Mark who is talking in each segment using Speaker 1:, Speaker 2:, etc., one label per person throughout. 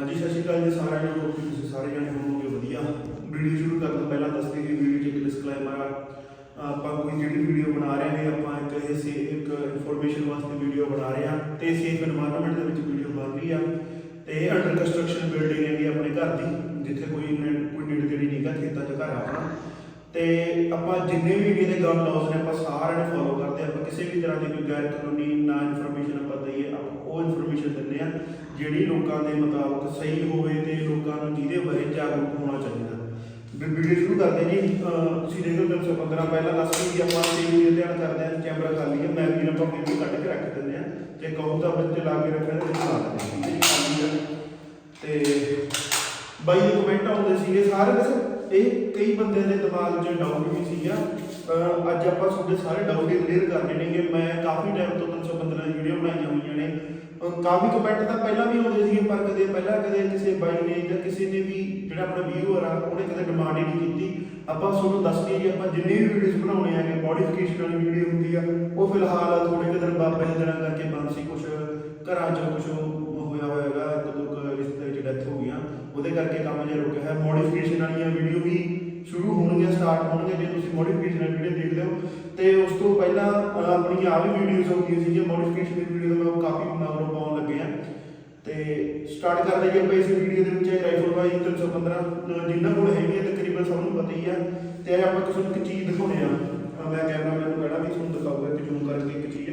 Speaker 1: ਹਾਂਜੀ, ਸਤਿ ਸ਼੍ਰੀ ਅਕਾਲ ਜੀ ਸਾਰਿਆਂ ਨੂੰ। ਹੋਪ ਤੁਸੀਂ ਸਾਰੇ ਜਣੇ ਹੋਵੋਗੇ? ਵਧੀਆ। ਵੀਡੀਓ ਸ਼ੁਰੂ ਕਰਨ ਤੋਂ ਪਹਿਲਾਂ ਦੱਸ ਦਈਏ ਵੀਡੀਓ 'ਚ ਇੱਕ ਡਿਸਕਲੇਮਰ ਆ। ਆਪਾਂ ਕੋਈ ਜਿਹੜੀ ਵੀਡੀਓ ਬਣਾ ਰਹੇ ਨੇ ਆਪਾਂ ਇੱਕ ਇਹ ਸੇ ਇੱਕ ਇਨਫੋਰਮੇਸ਼ਨ ਵਾਸਤੇ ਵੀਡੀਓ ਬਣਾ ਰਹੇ ਆ ਤੇ ਸੇਫ এনवायरमेंट ਦੇ ਵਿੱਚ ਵੀਡੀਓ ਬਣ ਰਹੀ ਆ। ਤੇ ਅੰਡਰ ਕੰਸਟਰਕਸ਼ਨ ਬਿਲਡਿੰਗ ਹੈਗੀ ਆਪਣੇ ਘਰ ਦੀ, ਜਿੱਥੇ ਕੋਈ ਕੋਈ ਨੇੜੇ ਤੇੜੇ ਨਹੀਂ ਹੈਗਾ, ਖੇਤਾਂ 'ਚ ਘਰ ਆਪਣਾ। ਤੇ ਆਪਾਂ ਜਿੰਨੇ ਵੀ ਵੀਡੀਓ ਦੇ ਗਰਾਊਂਡ ਲਾਉਸ ਨੇ, ਆਪਾਂ ਸਾਰਿਆਂ ਨੂੰ ਫੋਲੋ ਕਰਦੇ ਆਪਾਂ ਕਿਸੇ ਵੀ ਤਰ੍ਹਾਂ ਦੀ ਕੋਈ ਗੈਰ ਕਾਨੂੰਨੀ ਨਾ ਇਨਫੋਰਮੇਸ਼ਨ ਆਪਾਂ ਉਹ ਇਨਫੋਰਮੇਸ਼ਨ ਦਿੰਦੇ ਆ, ਜਿਹੜੀ ਲੋਕਾਂ ਦੇ ਮੁਤਾਬਕ ਸਹੀ ਹੋਵੇ ਤੇ ਲੋਕਾਂ ਨੂੰ ਜਿਹਦੇ ਬਾਰੇ ਜਾਗਰੂਕ ਹੋਣਾ ਚਾਹੀਦਾ। ਵੀ ਵੀਡੀਓ ਸ਼ੁਰੂ ਕਰਦੇ ਜੀ, ਅਹ ਤੁਸੀਂ ਦੇਖੋ 315 ਪਹਿਲਾਂ ਦੱਸ ਕੇ ਵੀ ਆਪਾਂ ਸੇਵ ਦੇ ਧਿਆਨ ਕਰਦੇ ਹਾਂ ਕੈਮਰਾ ਖਾਲੀ ਹੈ ਮੈਂ ਵੀ ਆਪਾਂ ਵੀਡੀਓ ਕੱਢ ਕੇ ਰੱਖ ਦਿੰਦੇ ਆ ਜੇ ਕਹੋ ਤਾਂ ਬੱਚੇ ਲਾ ਕੇ ਰੱਖਣ ਤੇ ਲਾ ਦਿੰਦੇ ਹਾਂ ਖਾਲੀ ਹੈ ਤੇ ਬਾਈ ਦੇ ਕਮੈਂਟ ਆਉਂਦੇ ਸੀਗੇ ਸਾਰੇ ਵੈਸੇ ਇਹ ਕਈ ਬੰਦਿਆਂ ਦੇ ਦਿਮਾਗ 'ਚ ਡਾਊਟ ਵੀ ਸੀਗਾ ਅਹ ਅੱਜ ਆਪਾਂ ਤੁਹਾਡੇ ਸਾਰੇ ਡਾਊਟ ਹੀ ਕਲੀਅਰ ਕਰਨੇ ਨੇਗੇ। ਮੈਂ ਕਾਫੀ ਟਾਈਮ ਤੋਂ 315 ਦੀ ਵੀਡੀਓ ਬਣਾਈਆਂ ਹੋਈਆਂ ਨੇ। ਕਾਫੀ ਕਮੈਂਟ ਤਾਂ ਪਹਿਲਾਂ ਵੀ ਆਉਂਦੇ ਸੀਗੇ, ਪਰ ਕਦੇ ਪਹਿਲਾਂ ਕਦੇ ਕਿਸੇ ਬਾਈ ਨੇ ਜਾਂ ਕਿਸੇ ਨੇ ਵੀ ਜਿਹੜਾ ਆਪਣਾ ਵੀਊਅਰ ਆ, ਉਹਨੇ ਕਦੇ ਡਿਮਾਂਡ ਹੀ ਨਹੀਂ ਕੀਤੀ। ਆਪਾਂ ਤੁਹਾਨੂੰ ਦੱਸ ਦਈਏ ਜੀ, ਆਪਾਂ ਜਿੰਨੇ ਵੀ ਵੀਡੀਓਜ਼ ਬਣਾਉਣੇ ਆਗੇ ਮੋਡੀਫਿਕੇਸ਼ਨ ਵਾਲੀ ਵੀਡੀਓ ਹੁੰਦੀ ਆ, ਉਹ ਫਿਲਹਾਲ ਥੋੜੇ ਕੁ ਦਿਨ ਬਾਬੇ ਦੇ ਦਿਨਾਂ ਕਰਕੇ ਬੰਦ ਸੀ। ਕੁਝ ਘਰਾਂ 'ਚ ਕੁਝ ਹੋਇਆ ਹੋਇਆਗਾ ਇੱਕ ਰਿਸ਼ਤੇ 'ਚ ਡੈਥ ਹੋ ਗਈਆਂ। ਉਹਦੇ ਕਰਕੇ ਕੰਮ ਜਿਹਾ ਰੁਕਿਆ ਹੈ ਮੋਡੀਫਿਕੇਸ਼ਨ ਵਾਲੀਆਂ ਵੀਡੀਓ ਵੀ ਸ਼ੁਰੂ ਹੋਣਗੀਆਂ ਸਟਾਰਟ ਹੋਣਗੀਆਂ ਜੇ ਤੁਸੀਂ ਮੋਡੀਫਿਕੇਸ਼ਨ ਵੀਡੀਓ ਦੇਖਦੇ ਹੋ ਤੇ ਉਸ ਤੋਂ ਪਹਿਲਾਂ ਆਪਣੀ ਆ ਵੀ ਵੀਡੀਓਜ਼ ਹੋ ਸੀ ਜੇ ਮੋਡੀਫਿਕੇਸ਼ਨ ਦੀ ਵੀਡੀਓ ਮੈਂ ਕਾਫੀ ਮਗਰੋਂ ਪਾਉਣ ਲੱਗੇ ਆ। ਤੇ ਸਟਾਰਟ ਕਰਦੇ ਜੀ ਆਪਾਂ ਇਸ ਵੀਡੀਓ ਦੇ ਵਿੱਚ ਰਾਈਫਲ ਬਾਈ 315 ਅਹ, ਕੋਲ ਹੈਗੀ ਹੈ ਤਕਰੀਬਨ ਸਭ ਨੂੰ ਪਤਾ ਹੀ ਆ। ਤੇ ਅੱਜ ਆਪਾਂ ਤੁਹਾਨੂੰ ਇੱਕ ਚੀਜ਼ ਦਿਖਾਉਣੇ ਆ। ਮੈਂ ਕੈਮਰਾਮੈਨ ਨੂੰ ਕਹਿਣਾ ਵੀ ਤੁਹਾਨੂੰ ਦਿਖਾਊਗਾ ਕਿ ਜ਼ੂਮ ਕਰਕੇ ਇੱਕ ਚੀਜ਼।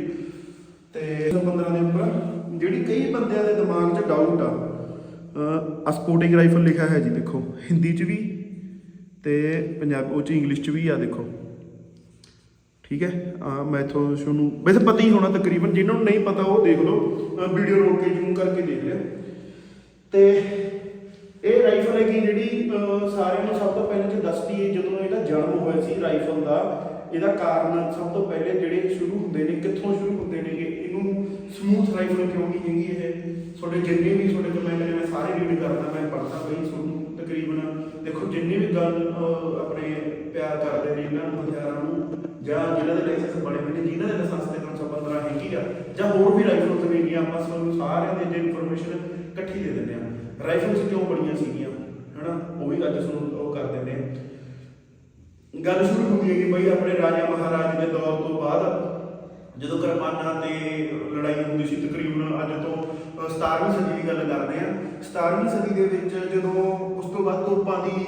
Speaker 1: ਤੇ 315 ਦੇ ਉੱਪਰ ਜਿਹੜੀ ਕਈ ਬੰਦਿਆਂ ਦੇ ਦਿਮਾਗ 'ਚ ਡਾਊਟ ਆ ਅ ਰਾਈਫਲ ਲਿਖਿਆ ਹੈ ਜੀ ਦੇਖੋ ਹਿੰਦੀ 'ਚ ਵੀ ਤੇ ਪੰਜਾਬ, ਉਹ 'ਚ ਇੰਗਲਿਸ਼ 'ਚ ਵੀ ਆ ਦੇਖੋ। ਠੀਕ ਹੈ? ਆ ਮੈਂ ਤੁਹਾਨੂੰ, ਵੈਸੇ ਪਤਾ ਹੀ ਹੋਣਾ ਤਕਰੀਬਨ, ਜਿਹਨਾਂ ਨੂੰ ਨਹੀਂ ਪਤਾ ਉਹ ਦੇਖ ਲਓ। ਵੀਡੀਓ ਰੋਕ ਕੇ ਜ਼ੂਮ ਕਰਕੇ ਦੇਖ ਲਿਓ। ਤੇ ਇਹ ਰਾਈਫਲ ਹੈਗੀ ਜਿਹੜੀ ਸਾਰਿਆਂ ਨੂੰ ਸਭ ਤੋਂ ਪਹਿਲਾਂ ਜੇ ਦੱਸਦੀ ਹੈ ਜਦੋਂ ਇਹਦਾ ਜਨਮ ਹੋਇਆ ਸੀ ਰਾਈਫਲ ਦਾ, ਇਹਦਾ ਕਾਰਨ ਸਭ ਤੋਂ ਪਹਿਲੇ ਜਿਹੜੇ ਸ਼ੁਰੂ ਹੁੰਦੇ ਨੇ, ਕਿੱਥੋਂ ਸ਼ੁਰੂ ਹੁੰਦੇ ਨੇਗੇ ਇਹਨੂੰ ਸਮੂਥ ਰਾਈਫਲ ਕਿਉਂ ਨਹੀਂ ਹੈਗੀ ਇਹ? ਤੁਹਾਡੇ ਜਿੰਨੇ ਵੀ, ਤੁਹਾਡੇ ਕਮੈਂਟ ਨੇ ਮੈਂ ਸਾਰੇ ਰੀਡ ਕਰਦਾ, ਮੈਂ ਪੜ੍ਹਦਾ ਬਈ, ਤੁਹਾਨੂੰ ਤਕਰੀਬਨ, ਦੇਖੋ, ਜਿੰਨੇ ਵੀ ਗੱਲ ਆਪਣੇ ਪਿਆਰ ਕਰਦੇ ਨੇ ਇਹਨਾਂ ਨੂੰ, ਹਥਿਆਰਾਂ ਨੂੰ, ਜਾਂ ਜਿਨ੍ਹਾਂ ਦੇ ਲਾਇਸੈਂਸ ਬਣੇ ਹੋਏ ਨੇ, ਜਿਨ੍ਹਾਂ ਦੇ ਲਾਇਸੈਂਸ ਤੇ 315 ਹੈਗੀ ਆ, ਜਾਂ ਹੋਰ ਵੀ ਰਾਈਫਲ ਤੇ ਆਪਾਂ ਤੁਹਾਨੂੰ ਸਾਰਿਆਂ ਦੇ ਜੇ ਇਨਫੋਰਮੇਸ਼ਨ ਇਕੱਠੀ ਦੇ ਦਿੰਦੇ ਆ। ਰਾਈਫਲਸ ਕਿਉਂ ਬਣੀਆਂ ਸੀਗੀਆਂ? ਹਨਾ? ਉਹ ਵੀ ਅੱਜ ਤੁਹਾਨੂੰ ਉਹ ਕਰ ਦਿੰਦੇ ਆ। ਗੱਲ ਸ਼ੁਰੂ ਹੁੰਦੀ ਹੈ ਕਿ ਬਈ ਆਪਣੇ ਰਾਜਾ ਮਹਾਰਾਜ ਦੇ ਦੌਰ ਤੋਂ ਬਾਅਦ ਜਦੋਂ ਕਿਰਪਾਨਾਂ ਤੇ ਲੜਾਈ ਹੁੰਦੀ ਸੀ, ਤਕਰੀਬਨ ਅੱਜ ਤੋਂ 17ਵੀਂ ਸਦੀ ਦੀ ਗੱਲ ਕਰਦੇ ਆ 17ਵੀਂ ਸਦੀ ਦੇ ਵਿੱਚ ਜਦੋਂ ਉਸ ਤੋਂ ਬਾਅਦ ਤੋਪਾਂ ਦੀ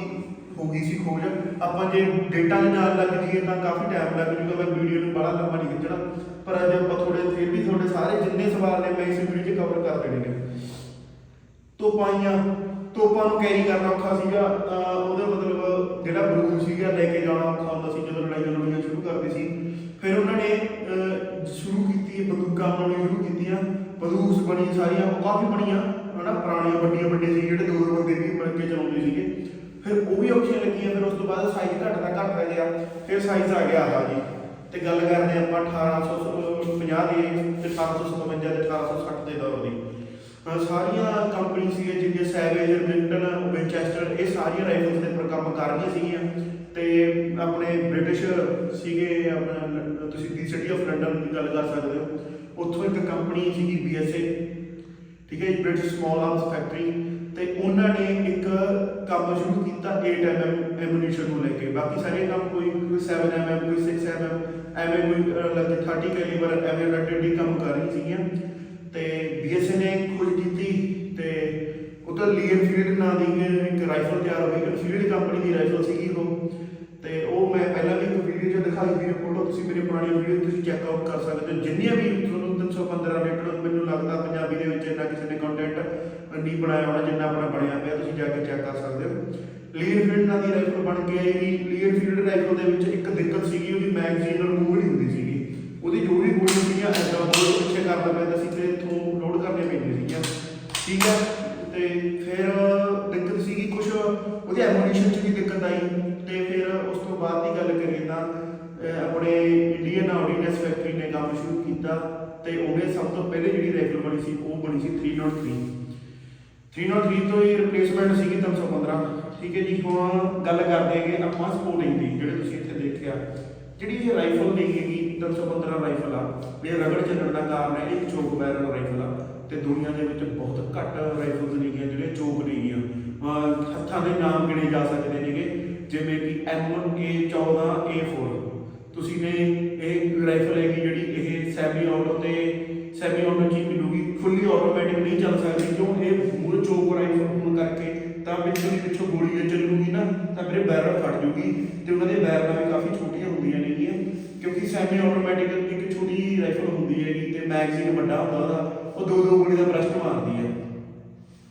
Speaker 1: ਹੋ ਗਈ ਸੀ ਖੋਜ, ਆਪਾਂ ਜੇ ਡੇਟਾ ਦੇ ਨਾਲ ਲੱਗ ਜੀਏ ਤਾਂ ਕਾਫੀ ਟਾਈਮ ਲੱਗ ਜੂਗਾ ਮੈਂ ਵੀਡੀਓ ਨੂੰ ਬੜਾ ਲੰਬਾ ਨਹੀਂ ਖਿੱਚਣਾ। ਪਰ ਅੱਜ ਆਪਾਂ ਥੋੜੇ ਫਿਰ ਵੀ ਤੁਹਾਡੇ ਸਾਰੇ ਜਿੰਨੇ ਸਵਾਲ ਨੇ, ਮੈਂ ਇਸ ਵੀਡੀਓ 'ਚ ਕਵਰ ਕਰ ਦੇਣੇ ਨੇ। ਤੋਪਾਂ ਤੋਪਾਂ ਨੂੰ ਕੈਰੀ ਕਰਨਾ ਔਖਾ ਸੀਗਾ ਅਹ ਉਹਦਾ ਮਤਲਬ ਜਿਹੜਾ ਬਰੂਦ ਸੀਗਾ, ਲੈ ਕੇ ਜਾਣਾ ਔਖਾ ਹੁੰਦਾ ਸੀ, ਜਦੋਂ ਲੜਾਈਆਂ ਲੜਾਈਆਂ ਸ਼ੁਰੂ ਕਰਦੇ ਸੀ। ਫਿਰ ਉਹਨਾਂ ਨੇ ਸ਼ੁਰੂ ਕੀਤੀ, ਬੰਦੂਕਾਂ ਬਣਾਉਣੀ ਸ਼ੁਰੂ ਕੀਤੀਆਂ। ਬੰਦੂਕ ਬਣੀ ਸਾਰੀਆਂ, ਉਹ ਕਾਫੀ ਬਣੀਆਂ, ਹਨਾ, ਪੁਰਾਣੀਆਂ ਵੱਡੀਆਂ ਵੱਡੀਆਂ ਸੀ, ਜਿਹੜੇ ਦੋ ਬੰਦੇ ਵੀ ਮਿਲ ਕੇ ਚਲਾਉਂਦੇ ਸੀਗੇ। ਫਿਰ ਉਹ ਵੀ ਔਖੀਆਂ ਲੱਗੀਆਂ, ਫਿਰ ਉਸ ਤੋਂ ਬਾਅਦ ਸਾਈਜ਼ ਘਟਦਾ ਘਟਦਾ ਗਿਆ, ਫਿਰ ਸਾਈਜ਼ ਆ ਗਿਆ ਆਹ ਜੀ। ਤੇ ਗੱਲ ਕਰਦੇ ਆਪਾਂ 1850 ਦੀ, ਤੇ 1857 ਤੇ 1860 ਦੇ ਦੌਰ ਦੀ। ਸਾਰੀਆਂ ਕੰਪਨੀ ਸੀਗੀਆਂ, ਜਿਵੇਂ ਸੈਵੇਜ ਮਿਲਟਨ ਵਿੰਚੈਸਟਰ ਇਹ ਸਾਰੀਆਂ ਰਾਈਫਲਸ ਦੇ ਉੱਪਰ ਕੰਮ ਕਰ ਰਹੀਆਂ ਸੀਗੀਆਂ। ਤੇ ਆਪਣੇ ਬ੍ਰਿਟਿਸ਼ ਸੀਗੇ, ਆਪਣਾ, ਤੁਸੀਂ ਦੀ ਸਿਟੀ ਆਫ ਲੰਡਨ ਦੀ ਗੱਲ ਕਰ ਸਕਦੇ ਹੋ। ਉੱਥੋਂ ਇੱਕ ਕੰਪਨੀ ਸੀਗੀ ਬੀਐਸਏ ਠੀਕ ਹੈ ਬ੍ਰਿਟਿਸ਼ ਸਮਾਲ ਆਰਮਸ ਫੈਕਟਰੀ ਤੇ ਉਹਨਾਂ ਨੇ ਇੱਕ ਕੰਮ ਸ਼ੁਰੂ ਕੀਤਾ 8 ਐਮੂਨੀਸ਼ਨ ਨੂੰ ਲੈ ਕੇ। ਬਾਕੀ ਸਾਰੇ ਕੰਮ ਕੋਈ ਕੋਈ 7 mm ਕੋਈ 6 ਐਵੇਂ ਕੋਈ ਲੱਗੇ 30 ਕੈਲੀਬਰ ਐਵੇਂ ਰੱਡੇ ਕੰਮ ਕਰ ਰਹੀ ਸੀਗੀਆਂ। ਤੇ ਬੀਐਸਏ ਨੇ ਖੋਜ ਕੀਤੀ ਤੇ ਉਹ ਲੀਅਰ ਫੀਲਡ ਨਾਂ ਦੀ ਇੱਕ ਰਾਈਫਲ ਤਿਆਰ ਹੋਈ ਇਨਫੀਲਡ ਕੰਪਨੀ ਦੀ ਰਾਈਫਲ ਸੀਗੀ ਉਹ। ਤੇ ਉਹ ਮੈਂ ਪਹਿਲਾਂ ਵੀ ਇੱਕ ਵੀਡੀਓ 'ਚ ਦਿਖਾਈ ਵੀ ਫੋਟੋ ਤੁਸੀਂ ਮੇਰੇ ਪੁਰਾਣੀ ਵੀਡੀਓ ਤੁਸੀਂ ਚੈੱਕ ਆਊਟ ਕਰ ਸਕਦੇ ਹੋ। ਜਿੰਨੀਆਂ ਵੀ ਤੁਹਾਨੂੰ 315 ਰੇਟਡ ਮੈਨੂੰ ਲੱਗਦਾ ਪੰਜਾਬੀ ਦੇ ਵਿੱਚ ਇੰਨਾ ਕਿਸੇ ਨੇ ਕੰਟੈਂਟ ਨਹੀਂ ਬਣਾਇਆ ਹੋਣਾ, ਜਿੰਨਾ ਆਪਣਾ ਬਣਿਆ ਪਿਆ, ਤੁਸੀਂ ਜਾ ਕੇ ਚੈੱਕ ਕਰ ਸਕਦੇ ਹੋ। ਲੀਅਨ ਫੀਲਡ ਨਾਂ ਦੀ ਰਾਈਫਲ ਬਣ ਕੇ ਆਈ। ਲੀਅਨ ਫੀਲਡ ਰਾਈਫਲ ਦੇ ਵਿੱਚ ਇੱਕ ਦਿੱਕਤ ਸੀਗੀ, ਉਹਦੀ ਮੈਗਜ਼ੀਨ ਰਿਮੂਵ ਨਹੀਂ ਹੁੰਦੀ ਸੀਗੀ। ਉਹਦੀ ਜੋ ਵੀ ਗੋਲੀ ਸੀਗੀਆਂ ਐਦਾਂ ਬੋਲ ਪਿੱਛੇ ਕਰਨਾ ਪੈਂਦਾ ਸੀ ਤੇ ਇੱਥੋਂ ਲੋਡ ਕਰਨੀਆਂ ਪੈਂਦੀਆਂ ਸੀਗੀਆਂ। ਠੀਕ ਹੈ ਤੇ ਉਹਨੇ ਸਭ ਤੋਂ ਪਹਿਲੇ ਜਿਹੜੀ ਰਾਈਫਲ ਬਣੀ ਸੀ, ਉਹ ਬਣੀ ਸੀ 303 303 ਤੋਂ ਹੀ ਰਿਪਲੇਸਮੈਂਟ ਸੀਗੀ 315 ਠੀਕ ਹੈ ਜੀ, ਹੁਣ ਗੱਲ ਕਰਦੇ ਹੈਗੇ ਆਪਾਂ ਸਪੋਰਟਿੰਗ ਦੀ, ਜਿਹੜੇ ਤੁਸੀਂ ਇੱਥੇ ਦੇਖਿਆ। ਜਿਹੜੀ ਇਹ ਰਾਈਫਲ ਨਹੀਂ ਹੈਗੀ 315 ਰਾਈਫਲ ਆ। ਇਹ ਰਗੜ ਚੱਲਣ ਦਾ ਕਾਰਨ ਹੈ ਇੱਕ ਚੋਕ ਬੈਰਲ ਰਾਈਫਲ ਆ। ਤੇ ਦੁਨੀਆ ਦੇ ਵਿੱਚ ਬਹੁਤ ਘੱਟ ਰਾਈਫਲਸ ਨੇਗੀਆਂ ਜਿਹੜੇ ਚੋਕ ਨੇਗੀਆਂ ਅਹ ਹੱਥਾਂ ਦੇ ਨਾਮ ਗਿਣੇ ਜਾ ਸਕਦੇ ਨੇਗੇ, ਜਿਵੇਂ ਕਿ M14 A4 ਤੁਸੀਂ ਨੇ ਇਹ ਰਾਈਫਲ ਹੈਗੀ ਜਿਹੜੀ ਇਹ ਸੈਮੀ ਆਟੋ ਤੇ ਸੈਮੀ ਆਟੋ ਜੀ ਮਿਲੂਗੀ ਫੁੱਲੀ ਆਟੋਮੈਟਿਕ ਨਹੀਂ ਚੱਲ ਸਕਦੀ, ਕਿਉਂ? ਇਹ ਮੂਲ ਚੋਕ ਰਾਈਫਲ ਹੋਣ ਕਰਕੇ ਤਾਂ ਪਿੱਛੋਂ ਦੀ ਪਿੱਛੋਂ ਗੋਲੀ ਜੇ ਚੱਲੂਗੀ ਨਾ, ਤਾਂ ਮੇਰੇ ਬੈਰਲ ਫਟ ਜੂਗੀ ਤੇ ਉਹਨਾਂ ਦੇ ਬੈਰਲਾਂ ਵੀ ਕਾਫੀ ਛੋਟੀਆਂ ਹੁੰਦੀਆਂ ਨੇਗੀਆਂ, ਕਿਉਂਕਿ ਸੈਮੀ ਆਟੋਮੈਟਿਕ ਇੱਕ ਛੋਟੀ ਰਾਈਫਲ ਹੁੰਦੀ ਹੈਗੀ ਤੇ ਮੈਗਜ਼ੀਨ ਵੱਡਾ ਹੁੰਦਾ ਉਹਦਾ, ਉਹ ਦੋ ਦੋ ਗੋਲੀ ਦਾ ਬ੍ਰਸ਼ਟ ਮਾਰਦੀ ਹੈ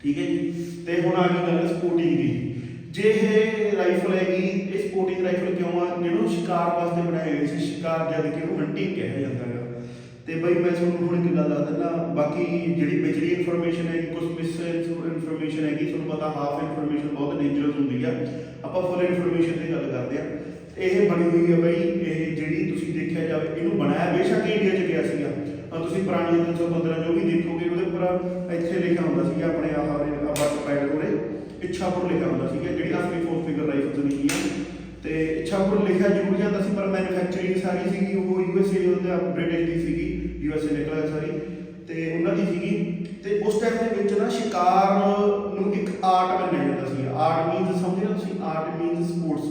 Speaker 1: ਠੀਕ ਹੈ ਜੀ? ਤੇ ਹੁਣ ਆ ਗਈ ਗੱਲ ਸਪੋਰਟਿੰਗ ਦੀ। ਜੇ ਇਹ ਰਾਈਫਲ ਹੈਗੀ, ਇਹ ਸਪੋਰਟਿੰਗ ਰਾਈਫਲ ਕਿਉਂ ਆ? ਇਹਨੂੰ ਸ਼ਿਕਾਰ ਵਾਸਤੇ ਬਣਾਇਆ ਗਿਆ ਸੀ, ਸ਼ਿਕਾਰ ਜਦ ਕਿ ਇਹਨੂੰ ਹੰਟਿੰਗ ਕਿਹਾ ਜਾਂਦਾ ਹੈ ਤੇ ਬਈ ਮੈਂ ਤੁਹਾਨੂੰ ਹੁਣ ਇੱਕ ਗੱਲ ਦੱਸ ਦਿੰਦਾ, ਬਾਕੀ ਜਿਹੜੀ ਵਿਚਲੀ ਇਨਫੋਰਮੇਸ਼ਨ ਹੈ ਕੁਝ ਮਿਸ ਇਨਫੋਰਮੇਸ਼ਨ ਹੈਗੀ, ਤੁਹਾਨੂੰ ਪਤਾ ਹਾਫ ਇਨਫੋਰਮੇਸ਼ਨ ਬਹੁਤ ਡੇਂਜਰਸ ਹੁੰਦੀ ਆ। ਆਪਾਂ ਫੁੱਲ ਇਨਫੋਰਮੇਸ਼ਨ ਦੀ ਗੱਲ ਕਰਦੇ ਆ। ਇਹ ਬਣੀ ਹੋਈ ਹੈ ਬਈ, ਇਹ ਜਿਹੜੀ ਤੁਸੀਂ ਦੇਖਿਆ ਜਾਵੇ, ਇਹਨੂੰ ਬਣਾਇਆ ਬੇਸ਼ੱਕ ਇੰਡੀਆ 'ਚ ਗਿਆ ਸੀਗਾ। ਅਹ ਤੁਸੀਂ ਪੁਰਾਣੀ 315 ਜੋ ਵੀ ਦੇਖੋਗੇ, ਉਹਦੇ ਉੱਪਰ ਇੱਥੇ ਲਿਖਿਆ ਹੁੰਦਾ ਸੀਗਾ ਆਪਣੇ ਆਹ ਬੱਟ ਪੈਡ ਉਰੇ। ਇੱਛਾਪੁਰ ਲਿਖਿਆ ਹੁੰਦਾ ਸੀਗਾ ਜਿਹੜੀ ਅਸਲੀ ਫੋਰ ਫਿਗਰ ਰਾਈਫਲ ਨਹੀਂ ਹੈ ਤੇ ਇੱਛਾਪੁਰ ਲਿਖਿਆ ਜ਼ਰੂਰ ਜਾਂਦਾ ਸੀ, ਪਰ ਮੈਨੂਫੈਕਚਰਿੰਗ ਸਾਰੀ ਸੀਗੀ, ਉਹ ਯੂਐਸਏ ਉਹਦਾ ਬ੍ਰਿਟਿਸ਼ ਦੀ ਸੀਗੀ ਯੂਐਸਏ ਨਿਕਲਿਆ ਸਾਰੀ। ਤੇ ਉਹਨਾਂ ਦੀ ਸੀਗੀ। ਤੇ ਉਸ ਟਾਈਮ ਦੇ ਵਿੱਚ ਨਾ ਸ਼ਿਕਾਰ ਨੂੰ ਇੱਕ ਆਰਟ ਮੰਨਿਆ ਜਾਂਦਾ ਸੀ। ਆਰਟ ਮੀਨਸ ਸਮਝਦੇ ਹੋ ਤੁਸੀਂ? ਆਰਟ ਮੀਨਸ ਸਪੋਰਟਸ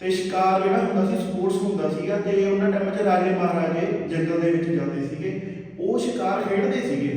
Speaker 1: ਤੇ ਸ਼ਿਕਾਰ ਜਿਹੜਾ ਹੁੰਦਾ ਸੀ ਸਪੋਰਟਸ ਹੁੰਦਾ ਸੀਗਾ, ਤੇ ਉਹਨਾਂ ਟਾਈਮ 'ਚ ਰਾਜੇ ਮਹਾਰਾਜੇ ਜੰਗਲ ਦੇ ਵਿੱਚ ਜਾਂਦੇ ਸੀਗੇ। ਉਹ ਸ਼ਿਕਾਰ ਖੇਡਦੇ ਸੀਗੇ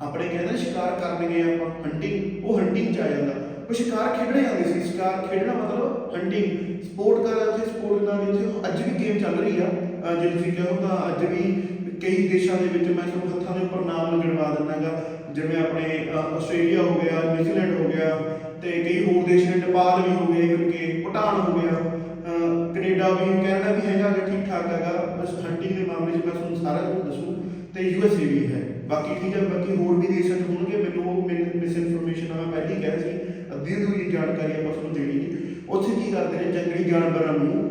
Speaker 1: ਆਪਣੇ ਕਹਿੰਦੇ ਨੇ ਸ਼ਿਕਾਰ ਕਰਨ ਗਏ ਆਪਾਂ ਹੰਟਿੰਗ ਉਹ ਹੰਟਿੰਗ ਚ ਆ ਜਾਂਦਾ। ਉਹ ਸ਼ਿਕਾਰ ਖੇਡਣੇ ਜਾਂਦੇ ਸੀ। ਸ਼ਿਕਾਰ ਖੇਡਣਾ ਮਤਲਬ ਹੰਟਿੰਗ ਸਪੋਰਟ ਕਰ ਉੱਥੇ ਸਪੋਰਟ ਦਾ ਵੀ ਅੱਜ ਵੀ ਗੇਮ ਚੱਲ ਰਹੀ ਆ। ਜੇ ਤੁਸੀਂ ਕਹੋ ਤਾਂ ਅੱਜ ਵੀ ਕਈ ਦੇਸ਼ਾਂ ਦੇ ਵਿੱਚ ਮੈਂ ਤੁਹਾਨੂੰ ਹੱਥਾਂ ਦੇ ਉੱਪਰ ਨਾਮ ਗਿਣਵਾ ਦਿੰਦਾਗਾ। ਜਿਵੇਂ ਆਪਣੇ ਆਸਟ੍ਰੇਲੀਆ ਹੋ ਗਿਆ, ਨਿਊਜ਼ੀਲੈਂਡ ਹੋ ਗਿਆ, ਤੇ ਕਈ ਹੋਰ ਦੇਸ਼ ਨੇ, ਨੇਪਾਲ ਵੀ ਹੋ ਗਏ ਕਰਕੇ, ਭੂਟਾਨ ਹੋ ਗਿਆ। ਅਹ ਕੈਨੇਡਾ ਵੀ ਕੈਨੇਡਾ ਵੀ ਹੈਗਾ ਠੀਕ ਠਾਕ ਹੈਗਾ। ਬਸ ਹੰਟਿੰਗ ਦੇ ਮਾਮਲੇ 'ਚ ਮੈਂ ਤੁਹਾਨੂੰ ਸਾਰਾ ਕੁਝ ਦੱਸੂ। ਤੇ ਯੂਐਸਏ ਵੀ ਹੈ। ਬਾਕੀ ਠੀਕ ਹੈ, ਬਾਕੀ ਹੋਰ ਵੀ ਦੇਸ਼ਾਂ 'ਚ ਹੋਣਗੇ। ਮੈਨੂੰ ਉਹ ਮਿਸ ਇਨਫੋਰਮੇਸ਼ਨ ਆ ਮੈਂ ਪਹਿਲਾਂ ਹੀ ਸੀ। ਅੱਧੀ ਅਧੂਰੀ ਜਾਣਕਾਰੀ ਆਪਾਂ ਤੁਹਾਨੂੰ ਦੇਣੀ ਉੱਥੇ ਕੀ ਕਰਦੇ ਨੇ, ਜੰਗਲੀ ਜਾਨਵਰਾਂ ਨੂੰ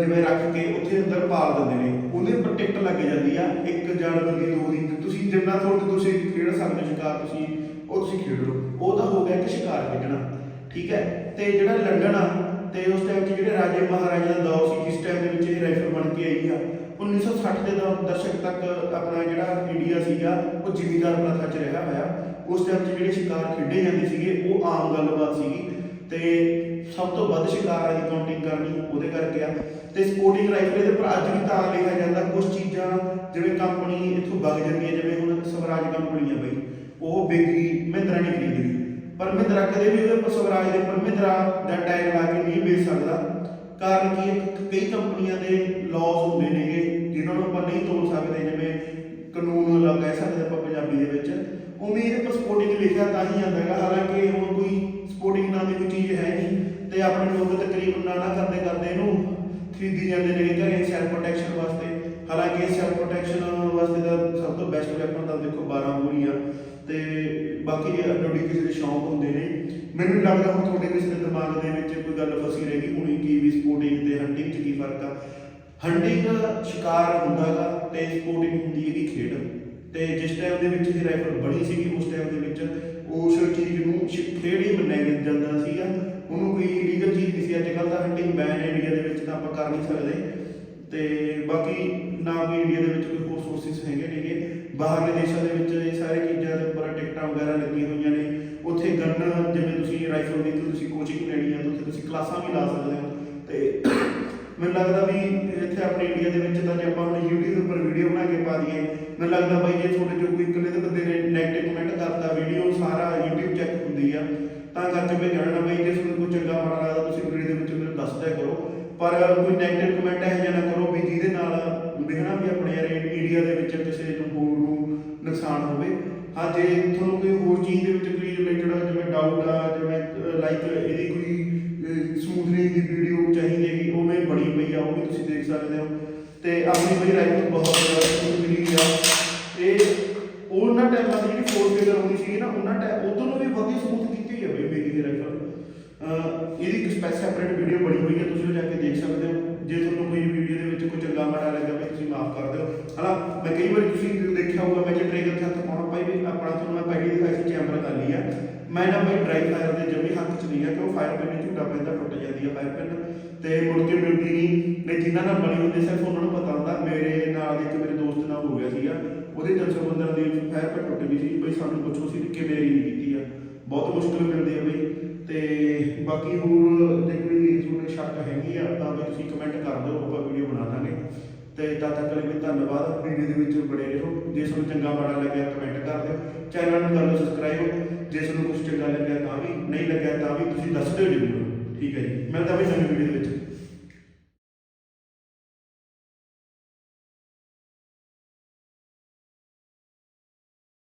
Speaker 1: ਜਿਵੇਂ ਰੱਖ ਕੇ ਉੱਥੇ ਅੰਦਰ ਪਾਲ ਦਿੰਦੇ ਨੇ। ਉਹਦੇ ਉੱਪਰ ਟਿਕਟ ਲੱਗ ਜਾਂਦੀ ਆ। ਇੱਕ ਜਾਨਵਰ ਦੀ ਦੋ ਦੀ। ਤੁਸੀਂ ਜਿੰਨਾ ਤੁਹਾਡੇ ਤੁਸੀਂ ਖੇਡ ਸਕਦੇ ਸ਼ਿਕਾਰ ਤੁਸੀਂ, ਉਹ ਤੁਸੀਂ ਖੇਡ ਲਓ। ਉਹ ਤਾਂ ਹੋ ਗਿਆ ਇੱਕ ਸ਼ਿਕਾਰ ਖੇਡਣਾ। ਠੀਕ ਹੈ? ਤੇ ਜਿਹੜਾ ਲੰਡਨ ਆ, ਤੇ ਉਸ ਟਾਈਮ 'ਚ ਜਿਹੜੇ ਰਾਜੇ ਮਹਾਰਾਜਾ ਦਾ ਦੌਰ ਸੀ, ਜਿਸ ਟਾਈਮ ਦੇ ਵਿੱਚ ਇਹ ਰਾਈਫਲ ਬਣ ਕੇ ਆਈ ਆ। 1960 ਦੇ ਦ- ਦਸ਼ਕ ਤੱਕ ਆਪਣਾ ਜਿਹੜਾ ਇੰਡੀਆ ਸੀਗਾ, ਉਹ ਜ਼ਿਮੀਦਾਰ ਪ੍ਰਥਾ 'ਚ ਰਿਹਾ ਹੋਇਆ। ਉਸ ਟਾਈਮ 'ਚ ਜਿਹੜੇ ਸ਼ਿਕਾਰ ਖੇਡੇ ਜਾਂਦੇ ਸੀਗੇ, ਉਹ ਆਮ ਗੱਲਬਾਤ ਸੀਗੀ। ਤੇ ਸਭ ਤੋਂ ਵੱਧ ਸ਼ਿਕਾਰਾਂ ਦੀ ਕਾਊਂਟਿੰਗ ਕਰਨੀ ਉਹਦੇ ਕਰਕੇ ਆ। ਤੇ ਸਪੋਰਟਿੰਗ ਰਾਈਫਲ ਦੇ ਉੱਪਰ ਅੱਜ ਵੀ ਤਾਂ ਲਿਖਿਆ ਜਾਂਦਾ ਕੁਝ ਚੀਜ਼ਾਂ ਜਿਵੇਂ ਕੰਪਨੀ ਇੱਥੋਂ ਵਗ ਜਾਂਦੀ ਹੈ ਜਿਵੇਂ ਹੁਣ ਸਵਰਾਜ ਕੰਪਨੀ ਆ ਬਈ। ਉਹ ਬੇਗੀ ਮਹਿੰਦਰਾ ਨਹੀਂ ਖਰੀਦਦੀ ਪਰ ਮਹਿੰਦਰਾ ਕਦੇ ਵੀ ਉਹਦੇ ਸਵਰਾਜ ਦੇ ਉੱਪਰ ਮਹਿੰਦਰਾ ਦਾ ਟਾਇਰ ਲਾ ਕੇ ਨਹੀਂ ਵੇਚ ਸਕਦਾ। ਕਾਰਨ ਕੀ ਹੈ? ਕਿ ਕਈ ਕੰਪਨੀਆਂ ਦੇ ਲਾਜ਼ ਹੁੰਦੇ ਨੇਗੇ, ਜਿਨ੍ਹਾਂ ਨੂੰ ਆਪਾਂ ਨਹੀਂ ਤੋੜ ਸਕਦੇ, ਜਿਵੇਂ ਕਾਨੂੰਨ ਲਾ ਕਹਿ ਸਕਦੇ ਆਪਾਂ ਪੰਜਾਬੀ ਦੇ ਵਿੱਚ। ਉਵੇਂ ਇਹਦੇ ਪਰ ਸਪੋਰਟਿੰਗ ਲਿਖਿਆ ਤਾਂ ਹੀ ਜਾਂਦਾ ਹੈਗਾ, ਹਾਲਾਂਕਿ ਹੁਣ ਕੋਈ ਸਪੋਰਟਿੰਗ ਨਾਂ ਦੀ ਕੋਈ ਚੀਜ਼ ਹੈ ਨਹੀਂ, ਤੇ ਆਪਣੇ ਲੋਕ ਤਕਰੀਬਨ ਨਾ ਨਾ ਕਰਦੇ ਕਰਦੇ ਇਹਨੂੰ ਖਰੀਦੀ ਜਾਂਦੇ ਨੇ ਘਰੇ ਸੈਲਫ ਪ੍ਰੋਟੈਕਸ਼ਨ ਵਾਸਤੇ। ਹਾਲਾਂਕਿ ਸੈਲਫ ਪ੍ਰੋਟੈਕਸ਼ਨ ਵਾਸਤੇ ਦਾ ਸਭ ਤੋਂ ਬੈਸਟ ਵੈਪਨ ਤਾਂ ਦੇਖੋ 12 ਗੋਲੀ ਆ ਤੇ ਬਾਕੀ ਜੇ ਕਿਸੇ ਦੇ ਸ਼ੌਂਕ ਹੁੰਦੇ ਨੇ, ਮੈਨੂੰ ਲੱਗਦਾ ਹੁਣ ਤੁਹਾਡੇ ਕਿਸੇ ਦੇ ਦਿਮਾਗ ਦੇ ਵਿੱਚ ਕੋਈ ਗੱਲ ਫਸੀ ਰਹੇਗੀ, ਹੁਣੀ ਕੀ ਵੀ ਸਪੋਰਟਿੰਗ ਤੇ ਹੰਟਿੰਗ 'ਚ ਕੀ ਫ਼ਰਕ ਆ। ਹੰਟਿੰਗ ਸ਼ਿਕਾਰ ਹੁੰਦਾਗਾ ਤੇ ਸਪੋਰਟਿੰਗ ਹੁੰਦੀ ਹੈਗੀ ਖੇਡ। ਤੇ ਜਿਸ ਟਾਈਮ ਦੇ ਵਿੱਚ ਇਹ ਰਾਈਫਲ ਬਣੀ ਸੀਗੀ, ਉਸ ਟਾਈਮ ਦੇ ਵਿੱਚ ਉਸ ਚੀਜ਼ ਨੂੰ ਖੇਡ ਹੀ ਮੰਨਿਆ ਜਾਂਦਾ ਸੀਗਾ। ਉਹਨੂੰ ਕੋਈ ਲੀਗਲ ਚੀਜ਼ ਨਹੀਂ ਸੀ ਅੱਜ ਕੱਲ੍ਹ ਤਾਂ ਹੰਟਿੰਗ ਬੈਨ ਇੰਡੀਆ ਦੇ ਵਿੱਚ ਤਾਂ ਆਪਾਂ ਕਰ ਨਹੀਂ ਸਕਦੇ। ਤੇ ਬਾਕੀ ਨਾ ਕੋਈ ਇੰਡੀਆ ਦੇ ਵਿੱਚ ਕੋਈ ਹੋਰ ਸੋਰਸਿਸ ਹੈਗੇ ਨੇਗੇ। ਬਾਹਰਲੇ ਦੇਸ਼ਾਂ ਦੇ ਵਿੱਚ ਇਹ ਸਾਰੇ ਚੀਜ਼ਾਂ ਦੇ ਉੱਪਰ ਟਿਕਟਾਂ ਵਗੈਰਾ ਲੱਗੀਆਂ ਹੋਈਆਂ ਨੇ। ਉੱਥੇ ਗਨ, ਜਿਵੇਂ ਤੁਸੀਂ ਰਾਈਫਲ ਦੀ ਤੁਸੀਂ ਕੋਚਿੰਗ ਲੈਣੀ ਹੈ ਉੱਥੇ ਤੁਸੀਂ ਕਲਾਸਾਂ ਵੀ ਲਾ ਸਕਦੇ ਹੋ। ਤੇ ਮੈਨੂੰ ਲੱਗਦਾ ਵੀ ਇੱਥੇ ਆਪਣੇ ਇੰਡੀਆ ਦੇ ਵਿੱਚ ਤਾਂ ਜੇ ਆਪਾਂ ਹੁਣ YouTube ਦੇ ਉੱਪਰ ਵੀਡੀਓ ਬਣਾ ਕੇ ਪਾ ਦਈਏ, ਮੈਨੂੰ ਲੱਗਦਾ ਬਾਈ ਜੇ ਤੁਹਾਡੇ ਚੋਂ ਕੋਈ ਇਕੱਲੇ ਦੇ ਬੰਦੇ ਨੇ ਨੈਗੇਟਿਵ ਕਮੈਂਟ ਕਰਤਾ ਵੀਡੀਓ ਸਾਰਾ YouTube ਚੈੱਕ ਹੁੰਦੀ ਆ, ਤਾਂ ਕਰਕੇ ਮੈਂ ਜਾਣਨਾ ਬਾਈ, ਜੇ ਤੁਹਾਨੂੰ ਕੋਈ ਚੰਗਾ ਮਾੜਾ ਲੱਗਦਾ ਤੁਸੀਂ ਵੀਡੀਓ ਦੇ ਵਿੱਚ ਮੈਨੂੰ ਦੱਸ ਦਿਆ ਕਰੋ। ਪਰ ਕੋਈ ਨੈਗੇਟਿਵ ਕਮੈਂਟ ਇਹ ਜਿਹਾ ਨਾ ਕਰੋ ਵੀ ਜਿਹਦੇ ਹਾਂ ਤੁਹਾਨੂੰ ਕੋਈ ਹੋਰ ਚੀਜ਼ ਦੇ ਵਿੱਚ ਕੋਈ ਰਿਲੇਟਡ ਜਿਵੇਂ ਡਾਊਟ ਆ, ਜਿਵੇਂ ਲਾਈਕ ਇਹਦੀ ਕੋਈ ਸਮੂਥਨਿੰਗ ਦੀ ਵੀਡੀਓ ਚਾਹੀਦੀ ਹੈ ਉਹ ਮੈਂ ਬਣੀ ਪਈ ਆ, ਉਹ ਵੀ ਤੁਸੀਂ ਦੇਖ ਸਕਦੇ ਹੋ। ਤੇ ਆਪਣੀ ਬਈ ਰਾਈਫਲ ਬਹੁਤ ਜ਼ਿਆਦਾ ਆ। ਇਹ ਉਹਨਾਂ ਟਾਈਮਾਂ ਦੀ ਜਿਹੜੀ ਫੋਰ ਫਿਗਰ ਹੋਣੀ ਸੀ ਨਾ, ਉਹਨਾਂ ਟਾਈਮ ਉਦੋਂ ਨੂੰ ਵੀ ਵਧੀਆ ਸਮੂਥ ਕੀਤੀ ਹੋਈ ਆ ਬਈ ਮੇਰੀ ਦੀ ਰਾਈਫਲ ਇਹਦੀ ਇੱਕ ਸੈਪਰੇਟ ਵੀਡੀਓ ਬਣੀ ਹੋਈ ਹੈ ਤੁਸੀਂ ਉਹ ਜਾ ਕੇ ਦੇਖ ਸਕਦੇ ਹੋ। ਜੇ ਤੁਹਾਨੂੰ ਕੋਈ ਵੀਡੀਓ ਦੇ ਵਿੱਚ ਕੋਈ ਚੰਗਾ ਮਾੜਾ ਲੱਗਾ ਵੀ ਤੁਸੀਂ ਮਾਫ ਕਰ ਦਿਓ। ਹਨਾ, ਮੈਂ ਕਈ ਵਾਰੀ ਤੁਸੀਂ ਦੇਖਿਆ ਹੋਊਗਾ, ਮੈਂ ਜੇ ਟ੍ਰੇਗਰ ਤੇ ਹੱਥ ਪਾਉਣਾ ਪਾਈ ਵੀ ਆਪਣਾ ਤੁਹਾਨੂੰ ਮੈਂ ਪਹਿਲੀ ਦਿਖਾਈ ਸੀ ਚੈਂਬਰ ਕਰ ਲਈ ਆ। ਮੈਂ ਨਾ ਬਈ ਡਰਾਈ ਫਾਇਰ ਦੇ ਜਮੀ ਹੱਥ ਚ ਨਹੀਂ ਆ ਕਿ ਉਹ ਫਾਇਰ ਪੈਨ ਨੂੰ ਝੂਟਾ ਪੈਂਦਾ, ਟੁੱਟ ਜਾਂਦੀ ਆ ਫਾਇਰ ਪੈਨ ਤੇ ਮੁੜ ਕੇ ਮਿਲਦੀ ਨਹੀਂ। ਨਹੀਂ ਜਿਨ੍ਹਾਂ ਨਾਲ ਬਣੀ ਹੁੰਦੀ ਸਿਰਫ ਉਹਨਾਂ ਨੂੰ ਪਤਾ ਹੁੰਦਾ। ਮੇਰੇ ਨਾਲ ਦੇ ਇੱਕ ਮੇਰੇ ਦੋਸਤ ਨਾਲ ਹੋ ਗਿਆ ਸੀਗਾ। ਉਹਦੇ 315 ਦੀ ਫਾਇਰ ਪੈਨ ਟੁੱਟ ਗਈ ਸੀ, ਬਈ ਸਾਨੂੰ ਪੁੱਛੋ ਸੀ ਕਿ ਕਿਵੇਂ ਰੀ ਕੀਤੀ ਆ। ਬਹੁਤ ਮੁਸ਼ਕਲ ਮਿਲਦੀ ਆ ਬਈ। ਤੇ ਬਾਕੀ ਹੋਰ ਜੇ ਕੋਈ ਸ਼ੱਕ ਹੈਗੀ ਆ, ਤਾਂ ਵੀ ਤੁਸੀਂ ਕਮੈਂਟ ਕਰ ਦਿਓ, ਆਪਾਂ ਵੀਡੀਓ ਬਣਾ ਦਾਂਗੇ। ਤੇ ਤਦ ਤੱਕ ਲਈ ਵੀ ਧੰਨਵਾਦ। ਵੀਡੀਓ ਦੇ ਵਿੱਚ ਬਣੇ ਰਹੋ। ਜੇ ਤੁਹਾਨੂੰ ਚੰਗਾ ਮਾੜਾ ਲੱਗਿਆ ਕਮੈਂਟ ਕਰ ਦਿਓ। ਚੈਨਲ ਨੂੰ ਕਰ ਲਓ ਸਬਸਕ੍ਰਾਈਬ ਜੇ ਤੁਹਾਨੂੰ ਕੁਝ ਚੰਗਾ ਲੱਗਿਆ, ਤਾਂ ਵੀ, ਨਹੀਂ ਲੱਗਿਆ, ਤਾਂ ਵੀ ਤੁਸੀਂ ਦੱਸ ਦਿਓ ਜ਼ਰੂਰ। ਠੀਕ ਹੈ ਜੀ। ਮਿਲਦਾ ਵੀ ਨਵੀਂ ਵੀਡੀਓ ਵਿੱਚ।